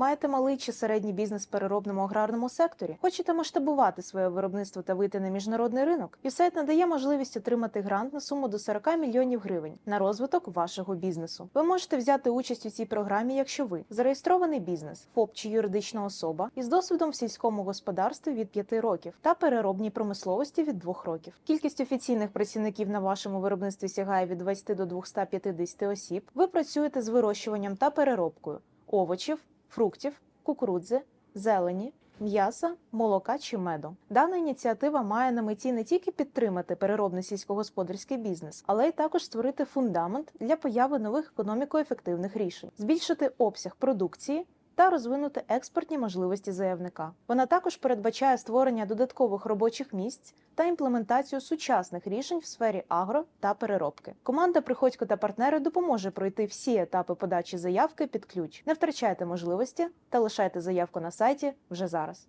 Маєте малий чи середній бізнес в переробному аграрному секторі? Хочете масштабувати своє виробництво та вийти на міжнародний ринок? Юсайт надає можливість отримати грант на суму до 40 мільйонів гривень на розвиток вашого бізнесу. Ви можете взяти участь у цій програмі, якщо ви зареєстрований бізнес, ФОП чи юридична особа із досвідом в сільському господарстві від 5 років та переробній промисловості від 2 років. Кількість офіційних працівників на вашому виробництві сягає від 20 до 250 осіб. Ви працюєте з вирощуванням та переробкою овочів, фруктів, кукурудзи, зелені, м'яса, молока чи меду. Дана ініціатива має на меті не тільки підтримати переробний сільськогосподарський бізнес, але й також створити фундамент для появи нових економіко-ефективних рішень, збільшити обсяг продукції. Та розвинути експортні можливості заявника. Вона також передбачає створення додаткових робочих місць та імплементацію сучасних рішень в сфері агро та переробки. Команда Приходько та партнери допоможе пройти всі етапи подачі заявки під ключ. Не втрачайте можливості та лишайте заявку на сайті вже зараз.